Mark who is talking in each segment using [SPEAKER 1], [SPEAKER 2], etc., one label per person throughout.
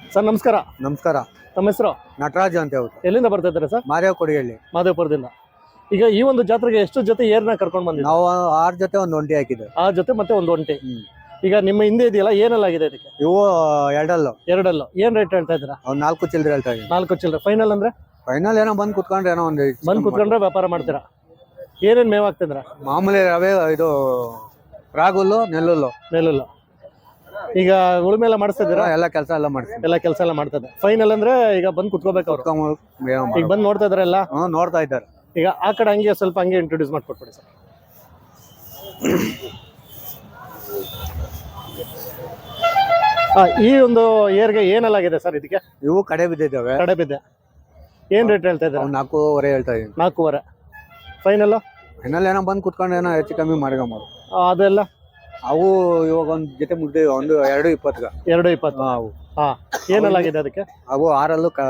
[SPEAKER 1] Sir ನಮಸ್ಕಾರ.
[SPEAKER 2] ನಮಸ್ಕಾರ.
[SPEAKER 1] ತಮ್ಮ ಹೆಸರು?
[SPEAKER 2] ನಟರಾಜ ಅಂತ ಹೇಳಿ
[SPEAKER 1] ಎಲ್ಲಿಂದ ಬರ್ತಾ ಇದ್ದಾರೆ ಸರ್?
[SPEAKER 2] ಮಾದೇವ್ ಕೊಡಿಹಳ್ಳಿ
[SPEAKER 1] ಮಾದೇವಪುರದಿಂದ. ಈಗ ಈ ಒಂದು ಜಾತ್ರೆಗೆ ಎಷ್ಟು ಜೊತೆ ಏರ್ನ ಕರ್ಕೊಂಡು ಬಂದಿದ್ದೀರಾ
[SPEAKER 2] ನಾವು ಆರ್ ಜೊತೆ ಒಂದು ಒಂಟಿ ಹಾಕಿದ್ದೆ
[SPEAKER 1] ಆ ಜೊತೆ ಮತ್ತೆ ಒಂದು ಒಂಟಿ.
[SPEAKER 2] ಹ್ಮ್.
[SPEAKER 1] ಈಗ ನಿಮ್ಮ ಹಿಂದೆ ಇದೆಯಲ್ಲ ಏನೆಲ್ಲ ಆಗಿದೆ ಅದಕ್ಕೆ
[SPEAKER 2] ಇವು ಎರಡಲ್ಲು.
[SPEAKER 1] ಎರಡಲ್ಲೂ. ಏನ್ ರೇಟ್ ಹೇಳ್ತಾ ಇದ್ದೀರಾ?
[SPEAKER 2] ಅವ್ನು ನಾಲ್ಕು ಚಿಲ್ಲರೆ ಹೇಳ್ತಾ ಇದ್ದೀನಿ.
[SPEAKER 1] ನಾಲ್ಕು ಚಿಲ್ಲರೆ. ಫೈನಲ್ ಅಂದ್ರೆ?
[SPEAKER 2] ಫೈನಲ್ ಏನೋ ಬಂದು ಕುತ್ಕೊಂಡ್ರೆ ಏನೋ ಒಂದು
[SPEAKER 1] ಬಂದ್ ಕುತ್ಕೊಂಡ್ರೆ ವ್ಯಾಪಾರ ಮಾಡ್ತೀರಾ? ಏನೇನ್ ಮೇವ್ ಹಾಕ್ತಿದ್ರ
[SPEAKER 2] ಮಾಮೂಲಿ ರವೆ ಇದು ರಾಗುಲ್ಲು ನೆಲ್ಲುಲ್ಲು.
[SPEAKER 1] ನೆಲ್ಲಲ್ಲ. ಈಗ ಉಳುಮೆ ಎಲ್ಲ ಮಾಡಿಸ್ತಿದ್ದೀರಾ?
[SPEAKER 2] ಎಲ್ಲ ಕೆಲಸ ಎಲ್ಲ ಮಾಡ್ತೀವಿ
[SPEAKER 1] ಎಲ್ಲ ಕೆಲಸ ಎಲ್ಲ ಮಾಡ್ತದೆ. ಫೈನಲ್ ಅಂದ್ರೆ ಈಗ ಬಂದ್ ಕುತ್ಕೋಬೇಕು ಅವ್ರು. ಈಗ ಬಂದು ನೋಡ್ತಾ ಇದಾರೆ
[SPEAKER 2] ಹ್ಞೂ ನೋಡ್ತಾ ಇದ್ದಾರೆ.
[SPEAKER 1] ಈಗ ಆ ಕಡೆ ಹಂಗೆ ಸ್ವಲ್ಪ ಹಂಗೆ ಇಂಟ್ರೊಡ್ಯೂಸ್ ಮಾಡ್ಕೊಟ್ಬಿಡಿ ಸರ್. ಈ ಒಂದು ಏರ್ಗೆ ಏನೆಲ್ಲ ಆಗಿದೆ ಸರ್ ಇದಕ್ಕೆ?
[SPEAKER 2] ಇವು ಕಡೆ ಬಿದ್ದಿದ್ದಾವೆ.
[SPEAKER 1] ಕಡೆ ಬಿದ್ದೆ. ಏನ್ ರೇಟ್ ಹೇಳ್ತಾ ಇದ್ದಾರೆ?
[SPEAKER 2] ನಾಲ್ಕೂವರೆ ಹೇಳ್ತಾ ಇದ್ದೀನಿ.
[SPEAKER 1] ನಾಲ್ಕೂವರೆ. ಫೈನಲ್
[SPEAKER 2] ಫೈನಲ್ ಏನೋ ಬಂದು ಕುತ್ಕೊಂಡು ಏನೋ ಹೆಚ್ಚು ಕಮ್ಮಿ ಮಾಡ್ಕೊಂಬೋದು.
[SPEAKER 1] ಅದೆಲ್ಲ?
[SPEAKER 2] ಅವು ಇವಾಗ ಒಂದು ಜೊತೆ ಮುದ್ದೆ ಒಂದು ಎರಡು ಇಪ್ಪತ್ತು
[SPEAKER 1] ಎರಡು ಇಪ್ಪತ್ತು.
[SPEAKER 2] ಅವು.
[SPEAKER 1] ಹಾ ಏನೆಲ್ಲ ಆಗಿದೆ ಅದಕ್ಕೆ?
[SPEAKER 2] ಅವು ಆರಲ್ಲು ಕ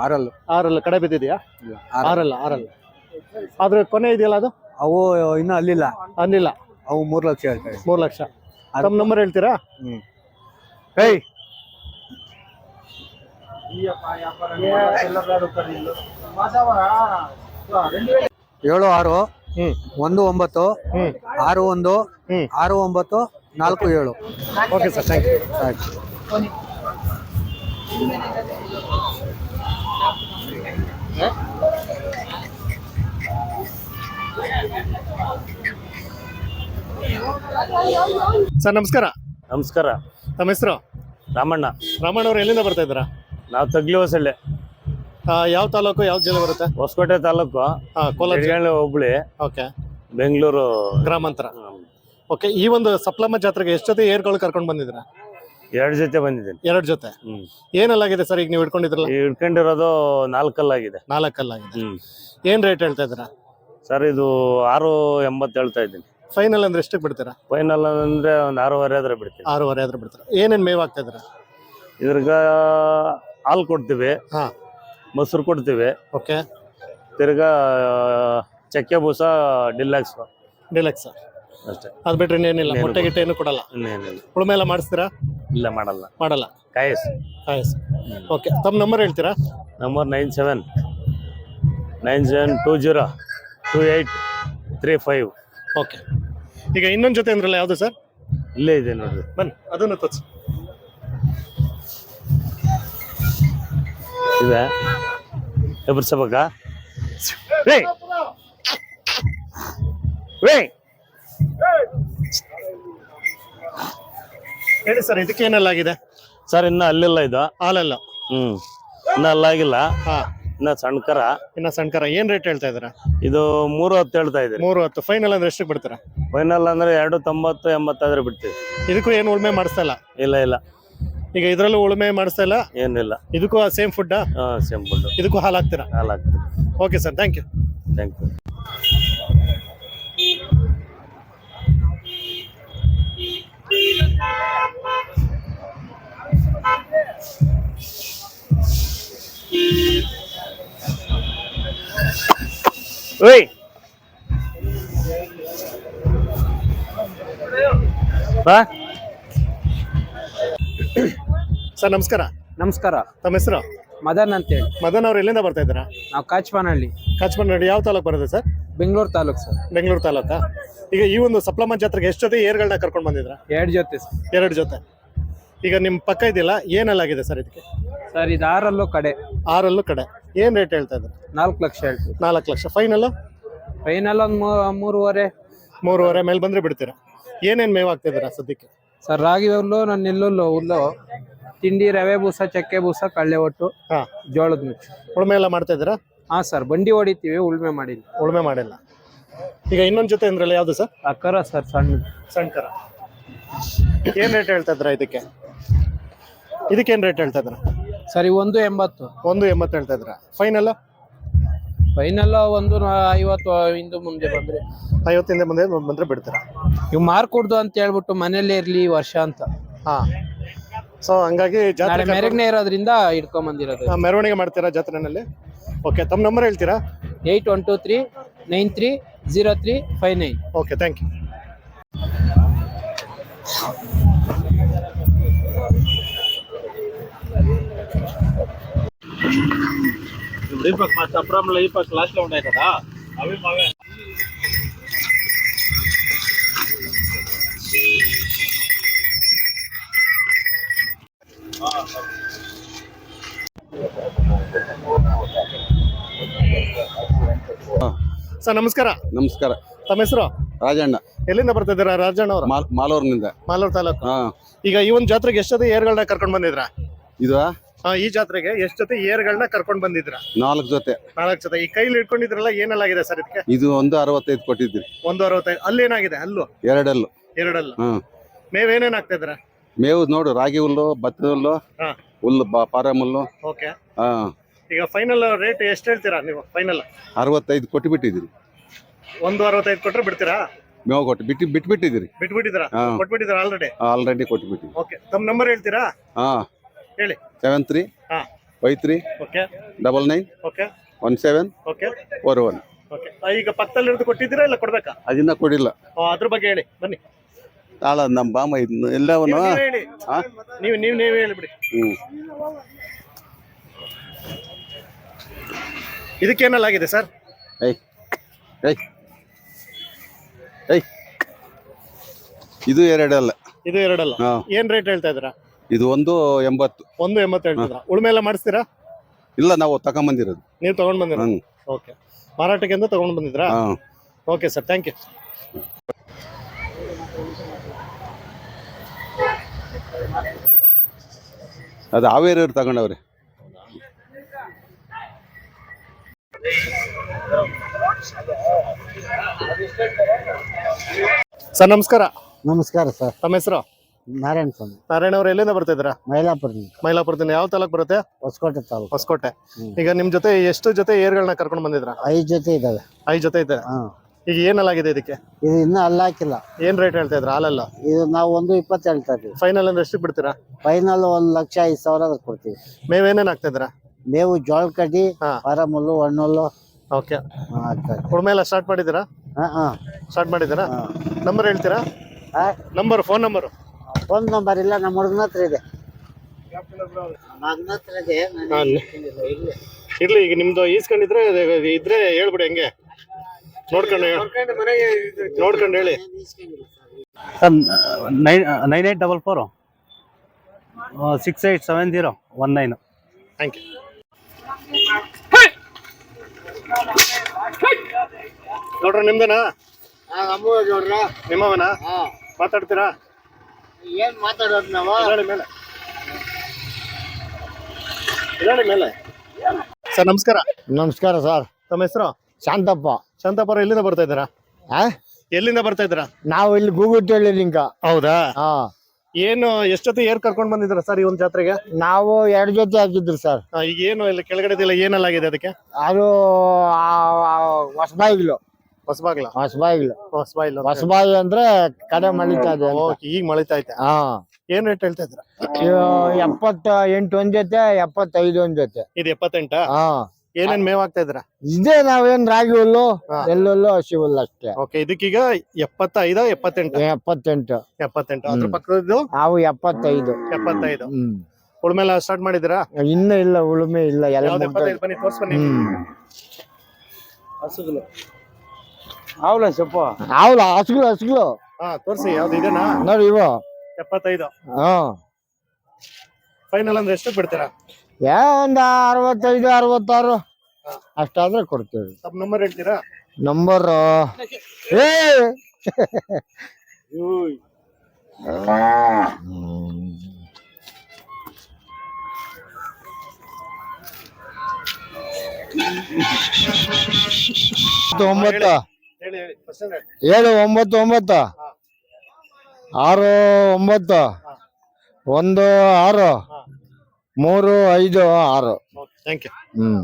[SPEAKER 2] ಆರಲ್ಲು.
[SPEAKER 1] ಆರಲ್ಲ ಕಡೆ ಬಿದ್ದಿದೆಯಾ?
[SPEAKER 2] ಇಲ್ಲ ಆರಲ್ಲು.
[SPEAKER 1] ಆರಲ್ಲ ಆರಲ್ಲ. ಆದ್ರೆ ಕೊನೆ ಇದೆಯಲ್ಲ ಅದು?
[SPEAKER 2] ಅವು ಇನ್ನೂ ಅಲ್ಲಿಲ್ಲ.
[SPEAKER 1] ಅಲ್ಲಿಲ್ಲ.
[SPEAKER 2] ಅವು ಮೂರು ಲಕ್ಷ ಹೇಳ್ತಾರೆ ಇದ್ದೀನಿ
[SPEAKER 1] ಮೂರ್ ಲಕ್ಷ. ತಮ್ಮ ನಂಬರ್ ಹೇಳ್ತೀರಾ?
[SPEAKER 2] ಹ್ಮ್. ಏಯ್! ಏಳು ಆರು. ಒಂದು ಒಂಬತ್ತು
[SPEAKER 1] ಹ್ಮ್.
[SPEAKER 2] ಆರು ಒಂದು
[SPEAKER 1] ಹ್ಮ್.
[SPEAKER 2] ಆರು ಒಂಬತ್ತು ನಾಲ್ಕು ಏಳು.
[SPEAKER 1] Okay sir thank you.
[SPEAKER 2] ಆಯ್ತು.
[SPEAKER 1] ಸರ್ ನಮಸ್ಕಾರ.
[SPEAKER 3] ನಮಸ್ಕಾರ.
[SPEAKER 1] ತಮ್ಮ ಹೆಸರು?
[SPEAKER 3] ರಾಮಣ್ಣ.
[SPEAKER 1] ರಾಮಣ್ಣ ಅವ್ರು ಎಲ್ಲಿಂದ ಬರ್ತಾ ಇದ್ದೀರಾ?
[SPEAKER 3] ನಾವು ತಗ್ಲಿ ಹೊಸಳ್ಳಿ.
[SPEAKER 1] ಯಾವ ತಾಲೂಕು ಯಾವ ಜಿಲ್ಲೆ ಬರುತ್ತೆ?
[SPEAKER 3] ಹೊಸಕೋಟೆ ತಾಲೂಕು
[SPEAKER 1] ಹಾ ಕೋಲಾರ ಜಿಲ್ಲೆ.
[SPEAKER 3] ಹುಬ್ಳಿ.
[SPEAKER 1] ಓಕೆ.
[SPEAKER 3] ಬೆಂಗಳೂರು.
[SPEAKER 1] ಗ್ರಾಮಾಂತರ. ಓಕೆ ಈ ಒಂದು ಸಪ್ಲಮ್ಮ ಜಾತ್ರೆಗೆ ಎಷ್ಟು ಜೊತೆ ಏರ್ಗಳು ಕರ್ಕೊಂಡು ಬಂದಿದ್ರ
[SPEAKER 3] ಎರಡು ಜೊತೆ ಬಂದಿದ್ದೀನಿ.
[SPEAKER 1] ಎರಡು ಜೊತೆ?
[SPEAKER 3] ಹ್ಮ್.
[SPEAKER 1] ಏನೆಲ್ಲಾಗಿದೆ ಸರ್ ಈಗ ನೀವು ಇಟ್ಕೊಂಡಿದ್ರಲ್ಲ
[SPEAKER 3] ಈ ಹಿಡ್ಕೊಂಡಿರೋದು ನಾಲ್ಕಲ್ಲಾಗಿದೆ.
[SPEAKER 1] ನಾಲ್ಕಲ್ಲಾಗಿದೆ.
[SPEAKER 3] ಹ್ಮ್.
[SPEAKER 1] ಏನ್ ರೇಟ್ ಹೇಳ್ತಾ ಇದ್ದೀರಾ?
[SPEAKER 3] ಸರ್ ಇದು ಆರು ಎಂಬತ್ತು ಹೇಳ್ತಾ ಇದ್ದೀನಿ.
[SPEAKER 1] ಫೈನಲ್ ಅಂದ್ರೆ ಎಷ್ಟಕ್ಕೆ ಬಿಡ್ತೀರಾ?
[SPEAKER 3] ಫೈನಲ್ ಅಂದ್ರೆ ಒಂದು ಆರೂವರೆ ಆದ್ರೆ ಬಿಡ್ತೀನಿ.
[SPEAKER 1] ಆರೂವರೆ ಆದ್ರೆ ಬಿಡ್ತೀರಾ. ಏನೇನ್ ಮೇವ್ ಆಗ್ತಾ ಇದ್ದೀರಾ?
[SPEAKER 3] ಇದ್ರಾಗ ಹಾಲು ಕೊಡ್ತೀವಿ.
[SPEAKER 1] ಹಾ.
[SPEAKER 3] ಮೊಸರು ಕೊಡ್ತೀವಿ.
[SPEAKER 1] ಓಕೆ.
[SPEAKER 3] ತಿರ್ಗಾ ಚಕ್ಕೆ ಬೂಸ ಡಿಲ್ಲಾಕ್ಸ್.
[SPEAKER 1] ಡಿಲಕ್ಸ್
[SPEAKER 3] ಅಷ್ಟೇ.
[SPEAKER 1] ಅದು ಬಿಟ್ರೆ ಇನ್ನೇನಿಲ್ಲ.
[SPEAKER 3] ಇನ್ನೇನು
[SPEAKER 1] ಮೊಟ್ಟೆ ಗಿಟ್ಟೆ ಏನು ಕೊಡಲ್ಲ?
[SPEAKER 3] ಇನ್ನೇನಿಲ್ಲ.
[SPEAKER 1] ಉಳುಮೆ ಎಲ್ಲ ಮಾಡಿಸ್ತೀರಾ?
[SPEAKER 3] ಇಲ್ಲ ಮಾಡಲ್ಲ.
[SPEAKER 1] ಮಾಡಲ್ಲ.
[SPEAKER 3] ಕಾಯಸ್.
[SPEAKER 1] ಆಯ್ಸ್ ಓಕೆ. ತಮ್ಮ ನಂಬರ್ ಹೇಳ್ತೀರಾ?
[SPEAKER 3] Number nine seven nine seven two zero two eight three five
[SPEAKER 1] okay. ಈಗ ಇನ್ನೊಂದು ಜೊತೆ ಅಂದ್ರಲ್ಲ ಯಾವುದು ಸರ್?
[SPEAKER 3] ಇಲ್ಲೇ ಇದೆ ನೋಡ್ರಿ.
[SPEAKER 1] ಬನ್ನಿ ಅದನ್ನು ತೋರಿಸಿ.
[SPEAKER 3] ಇದೆ ಎಬ್ರಿಸಬೇಕಾ ರೇ ರೇ
[SPEAKER 1] ಹೇಳಿ ಸರ್ ಇದಕ್ಕೆ ಏನೆಲ್ಲ ಆಗಿದೆ?
[SPEAKER 3] ಸರ್ ಇನ್ನ ಅಲ್ಲೆಲ್ಲ ಇದು.
[SPEAKER 1] ಹಾಲಲ್ಲ.
[SPEAKER 3] ಹ್ಮ್. ಇನ್ನ ಅಲ್ಲಾಗಿಲ್ಲ
[SPEAKER 1] ಹಾ.
[SPEAKER 3] ಇನ್ನ ಸಣ್ಣಕರ
[SPEAKER 1] ಇನ್ನ ಸಣ್ಕರ ಏನ್ ರೇಟ್ ಹೇಳ್ತಾ ಇದ್ದೀರಾ?
[SPEAKER 3] ಇದು ಮೂರು ಹತ್ತು ಹೇಳ್ತಾ ಇದ್ದೀರಿ.
[SPEAKER 1] ಮೂರು ಹತ್ತು. ಫೈನಲ್ ಅಂದ್ರೆ ಎಷ್ಟಕ್ಕೆ ಬಿಡ್ತಾರೆ?
[SPEAKER 3] ಫೈನಲ್ ಅಂದ್ರೆ ಎರಡು ತೊಂಬತ್ತು ಎಂಬತ್ತಾದ್ರೆ ಬಿಡ್ತೀವಿ.
[SPEAKER 1] ಇದಕ್ಕೂ ಏನು ಉಳ್ಮೆ ಮಾಡಿಸ್ತಾ ಇಲ್ಲ?
[SPEAKER 3] ಇಲ್ಲ ಇಲ್ಲ.
[SPEAKER 1] ಈಗ ಇದರಲ್ಲೂ ಉಳುಮೆ ಮಾಡಿಸ್ತಾ ಇಲ್ಲ?
[SPEAKER 3] ಏನಿಲ್ಲ.
[SPEAKER 1] ಇದಕ್ಕೂ ಸೇಮ್ ಫುಡ್
[SPEAKER 3] ಸೇಮ್ ಫುಡ್
[SPEAKER 1] ಇದಕ್ಕೂ ಹಾಲು ಹಾಕ್ತೀರಾ?
[SPEAKER 3] ಹಾಲು ಹಾಕ್ತೀವಿ
[SPEAKER 1] okay sir thank you
[SPEAKER 3] thank you ಓಯ್ ಬಾ.
[SPEAKER 1] ಸರ್ ನಮಸ್ಕಾರ.
[SPEAKER 4] ನಮಸ್ಕಾರ.
[SPEAKER 1] ತಮ್ಮ ಹೆಸರು?
[SPEAKER 4] ಮದನ್ ಅಂತೇಳಿ.
[SPEAKER 1] ಮದನ್ ಅವ್ರು ಎಲ್ಲಿಂದ ಬರ್ತಾ ಇದ್ದಾರೆ?
[SPEAKER 4] ನಾವು ಕಾಚ್ಪನಹಳ್ಳಿ
[SPEAKER 1] ಕಾಚಮಂಡಿ ಯಾವ ತಾಲೂಕು ಬರುತ್ತೆ ಸರ್?
[SPEAKER 4] ಬೆಂಗಳೂರು ತಾಲೂಕು ಸರ್.
[SPEAKER 1] ಬೆಂಗಳೂರು ತಾಲೂಕಾ? ಈಗ ಈ ಒಂದು ಸಪ್ಲಮ್ಮ ಜಾತ್ರೆಗೆ ಎಷ್ಟು ಜೊತೆ ಏರ್ಗಳನ್ನ ಕರ್ಕೊಂಡು ಬಂದಿದ್ರ
[SPEAKER 4] ಎರಡು ಜೊತೆ ಸರ್.
[SPEAKER 1] ಎರಡು ಜೊತೆ. ಈಗ ನಿಮ್ಮ ಪಕ್ಕ ಇದೆಯಲ್ಲ ಏನೆಲ್ಲಾಗಿದೆ ಸರ್ ಇದಕ್ಕೆ?
[SPEAKER 4] ಸರ್ ಇದು ಆರಲ್ಲೂ ಕಡೆ.
[SPEAKER 1] ಆರಲ್ಲೂ ಕಡೆ. ಏನು ರೇಟ್ ಹೇಳ್ತಾ ಇದ್ದಾರೆ?
[SPEAKER 4] ನಾಲ್ಕು ಲಕ್ಷ ಹೇಳ್ತೀವಿ.
[SPEAKER 1] ನಾಲ್ಕು ಲಕ್ಷ. ಫೈನಲ್
[SPEAKER 4] ಫೈನಲ್ ಒಂದು ಮೂರುವರೆ.
[SPEAKER 1] ಮೂರುವರೆ ಮೇಲೆ ಬಂದ್ರೆ ಬಿಡ್ತೀರಾ? ಏನೇನು ಮೇವ್ ಆಗ್ತಿದ್ದೀರಾ ಸದ್ಯಕ್ಕೆ?
[SPEAKER 4] ಸರ್ ರಾಗಿ ಹುಲ್ಲು ನನ್ನ ನಿಲ್ಲುಲ್ಲು ಹುಲ್ಲು ತಿಂಡಿ ರವೆ ಬೂಸ ಚಕ್ಕೆ ಬೂಸ ಕಳ್ಳೆ ಒಟ್ಟು
[SPEAKER 1] ಹಾ.
[SPEAKER 4] ಜೋಳದ ನುಚ್ಚು
[SPEAKER 1] ಉಳುಮೆ ಎಲ್ಲ ಮಾಡ್ತಾ ಇದ್ದೀರಾ?
[SPEAKER 4] ಹಾ ಸರ್ ಬಂಡಿ ಹೊಡಿತೀವಿ ಉಳ್ಮೆ ಮಾಡಿಲ್ಲ.
[SPEAKER 1] ಉಳುಮೆ ಮಾಡಿಲ್ಲ. ಈಗ ಇನ್ನೊಂದ್ ಜೊತೆ ಅಂದ್ರಲ್ಲ ಯಾವ್ದು ಸರ್?
[SPEAKER 4] ಅಕ್ಕರ ಸರ್ ಸಣ್ಣ.
[SPEAKER 1] ಸಣ್ಕರ ಏನ್ ರೇಟ್ ಹೇಳ್ತಾ ಇದ್ರ ಇದಕ್ಕೆ? ಇದಕ್ಕೇನ್ ರೇಟ್ ಹೇಳ್ತಾ ಇದ್ರ
[SPEAKER 4] ಸರ್ ಇವು ಒಂದು ಎಂಬತ್ತು.
[SPEAKER 1] ಒಂದು ಎಂಬತ್ತು ಹೇಳ್ತಾ ಇದ್ರ ಫೈನಲ್
[SPEAKER 4] ಫೈನಲ್ ಒಂದು ಐವತ್ತು ಹಿಂದೆ ಮುಂದೆ ಬಂದ್ರೆ.
[SPEAKER 1] ಐವತ್ತಿಂದ ಮುಂದೆ ಬಂದ್ರೆ ಬಿಡ್ತೀರಾ?
[SPEAKER 4] ಇವ್ ಮಾರ್ಕೊಡ್ದು ಅಂತ ಹೇಳ್ಬಿಟ್ಟು ಮನೇಲೇ ಇರ್ಲಿ ಈ ವರ್ಷ ಅಂತ.
[SPEAKER 1] ಹಾ. ಸೊ ಹಂಗಾಗಿ
[SPEAKER 4] ನಾಳೆ
[SPEAKER 1] ಜಾತ್ರೆ
[SPEAKER 4] ಮೆರಗನೆ ಇರೋದ್ರಿಂದ ಹಿಡ್ಕೊಂಡ್ ಬಂದಿರೋದು
[SPEAKER 1] ಆ, ಮೆರವಣಿಗೆ ಮಾಡ್ತೀರಾ ಜಾತ್ರೆನಲ್ಲಿ? ಓಕೆ ತಮ್ಮ ನಂಬರ್ ಹೇಳ್ತೀರಾ?
[SPEAKER 4] Eight one two three nine three zero three five nine.
[SPEAKER 1] Okay thank you Deepak మా చప్రంలో ఈ పక్క లాస్ట్ లో ఉన్నాయి కదా అవి మావే ಸರ್ ನಮಸ್ಕಾರ
[SPEAKER 2] ನಮಸ್ಕಾರ
[SPEAKER 1] ತಮ್ಮ ಹೆಸರು
[SPEAKER 2] ರಾಜಣ್ಣ
[SPEAKER 1] ಎಲ್ಲಿಂದ ಬರ್ತಿದ್ದೀರಾ ರಾಜಣ್ಣ ಅವರು
[SPEAKER 2] ಮಾಲ್ ಮಾಲೂರಿನಿಂದ
[SPEAKER 1] ಮಾಲೂರು ತಾಲೂಕು
[SPEAKER 2] ಹಾ
[SPEAKER 1] ಈಗ ಈ ಒಂದು ಜಾತ್ರೆಗೆ ಎಷ್ಟು ಜೊತೆ ಏರ್ಗಳನ್ನ ಕರ್ಕೊಂಡ್ ಬಂದಿದ್ರ
[SPEAKER 2] ಇದು
[SPEAKER 1] ಈ ಜಾತ್ರೆಗೆ ಎಷ್ಟು ಜೊತೆ ಏರ್ಗಳನ್ನ ಕರ್ಕೊಂಡ್ ಬಂದಿದ್ರ
[SPEAKER 2] ನಾಲ್ಕು ಜೊತೆ.
[SPEAKER 1] ನಾಲ್ಕು ಜೊತೆ. ಈ ಕೈಲಿ ಇಟ್ಕೊಂಡಿದ್ರಲ್ಲ ಏನೆಲ್ಲಾಗಿದೆ ಸರ್ ಇದಕ್ಕೆ?
[SPEAKER 2] ಇದು ಒಂದು ಅರವತ್ತೈದು ಕೊಟ್ಟಿದ್ರಿ
[SPEAKER 1] ಒಂದು ಅರವತ್ತೈದು. ಅಲ್ಲೇನಾಗಿದೆ ಅಲ್ಲು?
[SPEAKER 2] ಎರಡಲ್ಲು.
[SPEAKER 1] ಎರಡಲ್ಲ.
[SPEAKER 2] ಹ್ಮ್
[SPEAKER 1] ಮೇವೇನೇನ್ ಆಗ್ತಾ ಇದ್ರ
[SPEAKER 2] ಮೇವು ನೋಡು ರಾಗಿ ಹುಲ್ಲು ಭತ್ತದ ಹುಲ್ಲು
[SPEAKER 1] ಹಾ.
[SPEAKER 2] ಹುಲ್ಲು ಬ- ಪಾರಂ ಹುಲ್ಲು
[SPEAKER 1] ಓಕೆ.
[SPEAKER 2] ಹಾ.
[SPEAKER 1] ಈಗ ಫೈನಲ್ ರೇಟ್ ಎಷ್ಟು ಹೇಳ್ತೀರಾ ನೀವು? ಫೈನಲ್
[SPEAKER 2] ಅರವತ್ತೈದು ಕೊಟ್ಟು ಬಿಟ್ಟಿದ್ದೀರಿ.
[SPEAKER 1] ಒಂದು ಅರವತ್ತೈದು ಕೊಟ್ರೆ ಬಿಡ್ತೀರಾ?
[SPEAKER 2] ಮೇವು ಕೊಟ್ಟು ಬಿಟ್ಟು ಬಿಟ್ಟು ಬಿಟ್ಟಿದ್ದೀರಿ
[SPEAKER 1] ಬಿಟ್ಬಿಟ್ಟಿದ್ದೀರಾ?
[SPEAKER 2] ಹಾ.
[SPEAKER 1] ಕೊಟ್ಬಿಟ್ಟಿದ್ದೀರಾ ಆಲ್ರೆಡಿ
[SPEAKER 2] ಆಲ್ರೆಡಿ ಕೊಟ್ಟು ಬಿಟ್ಟಿದ್ದೀರಿ
[SPEAKER 1] ಓಕೆ. ತಮ್ಮ ನಂಬರ್ ಹೇಳ್ತೀರಾ?
[SPEAKER 2] ಹಾ.
[SPEAKER 1] ಹೇಳಿ.
[SPEAKER 2] ಸೆವೆನ್ ತ್ರೀ
[SPEAKER 1] ಹಾ.
[SPEAKER 2] Five three
[SPEAKER 1] okay
[SPEAKER 2] double nine
[SPEAKER 1] okay
[SPEAKER 2] one seven
[SPEAKER 1] okay
[SPEAKER 2] four one
[SPEAKER 1] okay ಈಗ ಪಕ್ಕದಲ್ಲಿರೋದು ಕೊಟ್ಟಿದ್ದೀರಾ ಇಲ್ಲ ಕೊಡ್ಬೇಕಾ?
[SPEAKER 2] ಅದನ್ನ ಕೊಡಿಲ್ಲ.
[SPEAKER 1] ಆ, ಅದ್ರ ಬಗ್ಗೆ ಹೇಳಿ. ಬನ್ನಿ.
[SPEAKER 2] ತಾಳ ನಮ್ಮ ಬಾಮ ಇದ್ನ ಎಲ್ಲವನು
[SPEAKER 1] ನೀವು ಹೇಳಿ.
[SPEAKER 2] ಹಾ?
[SPEAKER 1] ನೀವು ನೀವು ನೀವೇ ಹೇಳಿಬಿಡಿ.
[SPEAKER 2] ಹ್ಞೂ
[SPEAKER 1] ಇದಕ್ಕೇನೆಲ್ಲ ಆಗಿದೆ ಸರ್?
[SPEAKER 2] ಏಯ್ ಏಯ್ ಏಯ್. ಇದು ಎರಡಲ್ಲ.
[SPEAKER 1] ಇದು ಎರಡಲ್ಲ. ಏನ್ ರೇಟ್ ಹೇಳ್ತಾ ಇದ್ದೀರಾ?
[SPEAKER 2] ಇದು ಒಂದು ಎಂಬತ್ತು.
[SPEAKER 1] ಒಂದು ಎಂಬತ್ತು ಹೇಳ್ತಿದ್ರ ಉಳುಮೆ ಎಲ್ಲ ಮಾಡಿಸ್ತೀರಾ?
[SPEAKER 2] ಇಲ್ಲ ನಾವು ತಗೊಂಬಂದಿರೋದು
[SPEAKER 1] ನೀವು ತಗೊಂಡ್ ಬಂದಿರ
[SPEAKER 2] ಹ್ಮ್.
[SPEAKER 1] ಓಕೆ. ಮಾರಾಟಕ್ಕೆ ಅಂತ ತಗೊಂಡ್ ಬಂದಿದ್ರಾ?
[SPEAKER 2] ಹಾ.
[SPEAKER 1] Okay sir thank you.
[SPEAKER 2] ಅದು ಹಾವೇರಿಯವ್ರು ತಗೊಂಡವ್ರೆ.
[SPEAKER 1] ಸರ್ ನಮಸ್ಕಾರ.
[SPEAKER 5] ನಮಸ್ಕಾರ ಸರ್.
[SPEAKER 1] ತಮ್ಮ ಹೆಸರು?
[SPEAKER 5] ನಾರಾಯಣ ಸ್ವಾಮಿ.
[SPEAKER 1] ನಾರಾಯಣ ಅವ್ರು ಎಲ್ಲಿಂದ ಬರ್ತಿದ್ದೀರಾ
[SPEAKER 5] ಮೈಲಾಪುರದಿಂದ.
[SPEAKER 1] ಮೈಲಾಪುರದಿಂದ ಯಾವ ತಾಲೂಕ್ ಬರುತ್ತೆ?
[SPEAKER 5] ಹೊಸಕೋಟೆ ತಾಲೂಕು.
[SPEAKER 1] ಹೊಸಕೋಟೆ.
[SPEAKER 5] ಹ್ಮ್.
[SPEAKER 1] ಈಗ ನಿಮ್ ಜೊತೆ ಎಷ್ಟು ಜೊತೆ ಏರ್ಗಳನ್ನ ಕರ್ಕೊಂಡು ಬಂದಿದ್ರ
[SPEAKER 5] ಐದು ಜೊತೆ ಇದಾವೆ.
[SPEAKER 1] ಐದು ಜೊತೆ ಇದೆ
[SPEAKER 5] ಹಾ.
[SPEAKER 1] ಈಗ ಏನಲ್ಲಾಗಿದೆ ಇದಕ್ಕೆ?
[SPEAKER 5] ಇದು ಇನ್ನೂ ಅಲ್ಲ ಹಾಕಿಲ್ಲ.
[SPEAKER 1] ಏನ್ ರೇಟ್ ಹೇಳ್ತಾ ಇದ್ರ ಹಾಲೆಲ್ಲ?
[SPEAKER 5] ಇದು ನಾವು ಒಂದು ಇಪ್ಪತ್ತು ಹೇಳ್ತಾ
[SPEAKER 1] ಫೈನಲ್ ಅಂದ್ರೆ ಎಷ್ಟು ಬಿಡ್ತೀರಾ?
[SPEAKER 5] ಫೈನಲ್ ಒಂದು ಲಕ್ಷ ಐದು ಸಾವಿರ ಅದ್ರ ಕೊಡ್ತೀವಿ.
[SPEAKER 1] ಮೇವೇನೇನ್ ಹಾಕ್ತಾ ಇದ್ರ
[SPEAKER 5] ಮೇವು ಜೋಳ ಕಡ್ಡಿ
[SPEAKER 1] ಹಾ.
[SPEAKER 5] ಪಾರಮುಲ್ಲು ಹಣ್ಣುಲ್ಲು
[SPEAKER 1] ಓಕೆ
[SPEAKER 5] ಹಾಕ್ತಾರೆ
[SPEAKER 1] ಉಳ್ಮೆ ಎಲ್ಲ ಸ್ಟಾರ್ಟ್ ಮಾಡಿದ್ದೀರಾ?
[SPEAKER 5] ಹಾ ಹಾ.
[SPEAKER 1] ಸ್ಟಾರ್ಟ್ ಮಾಡಿದ್ದೀರಾ. ನಂಬರ್ ಹೇಳ್ತೀರಾ? Number phone number
[SPEAKER 5] phone number ಇಲ್ಲ ನಮ್ಮ ಹುಡುಗನ ಹತ್ರ ಇದೆ. ಮಗನ ಹತ್ರ ಇದೆ ನಾನು ಇಲ್ಲಿ.
[SPEAKER 1] ಇರ್ಲಿ. ಈಗ ನಿಮ್ದು ಈಸ್ಕೊಂಡಿದ್ರೆ ಅದು ಇದ್ರೆ ಹೇಳ್ಬಿಡಿ ಹೆಂಗೆ. ನೋಡ್ಕೊಂಡು ಹೇಳಿ. ನೋಡ್ಕೊಂಡು ಹೇಳಿ.
[SPEAKER 3] Nine nine eight double four. Six eight seven zero one nine
[SPEAKER 1] thank you ನೋಡ್ರಿ ನಿಮ್ದೇನಾ?
[SPEAKER 5] ಹಾ, ಅಮ್ಮ ನೋಡ್ರ.
[SPEAKER 1] ನಿಮ್ಮವನಾ?
[SPEAKER 5] ಹಾ.
[SPEAKER 1] ಮಾತಾಡ್ತೀರಾ?
[SPEAKER 5] ಏನ್ ಮಾತಾಡೋದು ನಾವು?
[SPEAKER 1] ಮೇಲೆ. ಸರ್ ನಮಸ್ಕಾರ.
[SPEAKER 5] ನಮಸ್ಕಾರ ಸರ್.
[SPEAKER 1] ತಮ್ಮ ಹೆಸರು?
[SPEAKER 5] ಶಾಂತಪ್ಪ.
[SPEAKER 1] ಶಾಂತಪ್ಪರ ಎಲ್ಲಿಂದ ಬರ್ತಾ ಇದ್ದೀರಾ?
[SPEAKER 5] ಆ?
[SPEAKER 1] ಎಲ್ಲಿಂದ ಬರ್ತಾ ಇದ್ದೀರಾ?
[SPEAKER 5] ನಾವು ಇಲ್ಲಿ ಗೂಗುಟ್ಟಳ್ಳಿ ಲಿಂಗ.
[SPEAKER 1] ಹೌದಾ?
[SPEAKER 5] ಹಾ.
[SPEAKER 1] ಏನು ಎಷ್ಟೊತ್ತು ಏರ್ ಕರ್ಕೊಂಡ್ ಬಂದಿದ್ದೀರಾ ಸರ್ ಈ ಒಂದು ಜಾತ್ರೆಗೆ?
[SPEAKER 5] ನಾವು ಎರಡು ಜೊತೆ ಹಾಕಿದ್ರು ಸರ್.
[SPEAKER 1] ಆ, ಈಗ ಏನು ಇಲ್ಲ ಕೆಳಗಡೆದಿಲ್ಲ ಏನಲ್ಲಾಗಿದೆ ಅದಕ್ಕೆ?
[SPEAKER 5] ಅದು ಹೊಸಬಾಗಿಲು?
[SPEAKER 1] ಹೊಸಬಾಗ್ಲ.
[SPEAKER 5] ಹೊಸಬಾಗಿಲು ಹೊಸಬಾಗಿ ಅಂದ್ರೆ ಕಡೆ ಮಳಿತಾ ಇದೆ
[SPEAKER 1] ಈಗ ಮಳಿತಾ ಐತೆ.
[SPEAKER 5] ಹಾ.
[SPEAKER 1] ಏನ್ ರೇಟ್ ಹೇಳ್ತಾ ಇದ್ರ
[SPEAKER 5] ಎಪ್ಪತ್ತ ಎಂಟು ಒಂದ್ ಜೊತೆ ಎಪ್ಪತ್ತೈದು ಒಂದ್ ಜೊತೆ.
[SPEAKER 1] ಇದು ಎಪ್ಪತ್ತೆಂಟ?
[SPEAKER 5] ಹಾ.
[SPEAKER 1] ಏನೇನ್ ಮೇವ್ ಆಗ್ತಾ ಇದ್ರ
[SPEAKER 5] ಇದೇ ನಾವೇನ್ ರಾಗಿ ಹುಲ್ಲು ಎಲ್ಲುಲ್ಲು ಹಸಿ ಹುಲ್ಲು ಅಷ್ಟೇ.
[SPEAKER 1] ಓಕೆ ಇದಕ್ಕೀಗ ಎಪ್ಪತ್ತೈದ ಎಪ್ಪತ್ತೆಂಟು?
[SPEAKER 5] ಎಪ್ಪತ್ತೆಂಟು.
[SPEAKER 1] ಎಪ್ಪತ್ತೆಂಟು. ಅದ್ರ
[SPEAKER 5] ಪಕ್ಕದ
[SPEAKER 1] ಪಕ್ಕದ್ದು
[SPEAKER 5] ನಾವು ಎಪ್ಪತ್ತೈದು.
[SPEAKER 1] ಎಪ್ಪತ್ತೈದು.
[SPEAKER 5] ಉಳುಮೆ
[SPEAKER 1] ಉಳ್ಮೆಲ್ಲ ಸ್ಟಾರ್ಟ್ ಮಾಡಿದಿರಾ
[SPEAKER 5] ಇನ್ನೂ ಇಲ್ಲ ಉಳುಮೆ ಇಲ್ಲ ಎಲ್ಲ
[SPEAKER 1] ಬನ್ನಿ ಹಸುಗಳು.
[SPEAKER 3] ಅವಳ ಸೊಪ್ಪು?
[SPEAKER 5] ಹೌದಾ ಹಸುಗಳು ಹಸುಗಳು.
[SPEAKER 1] ಹಾ ತೋರ್ಸಿ ಯಾವ್ದು ಇದೆನಾ?
[SPEAKER 5] ನೋಡಿ ಇವು.
[SPEAKER 1] ಎಪ್ಪತ್ತೈದು.
[SPEAKER 5] ಹಾ.
[SPEAKER 1] ಫೈನಲ್ ಅಂದ್ರೆ ಎಷ್ಟು ಬಿಡ್ತೀರಾ?
[SPEAKER 5] ಯಾ ಒಂದು ಅರವತ್ತೈದು ಅರವತ್ತಾರು. ಅಷ್ಟಾದ್ರೆ ಕೊಡ್ತೀವಿ.
[SPEAKER 1] ತಮ್ಮ ನಂಬರ್ ಹೇಳ್ತೀರಾ?
[SPEAKER 5] ನಂಬರ್ ಏ! ಒಂಬತ್ತು
[SPEAKER 1] ಹೇಳಿ ಹೇಳಿ first ಹೇಳಿ.
[SPEAKER 5] ಏಳು ಒಂಬತ್ತು ಒಂಬತ್ತು? ಆರು ಒಂಬತ್ತು? ಒಂದು ಆರು? ಮೂರು ಐದು ಆರು.
[SPEAKER 1] Thank you.
[SPEAKER 5] ಹ್ಮ್.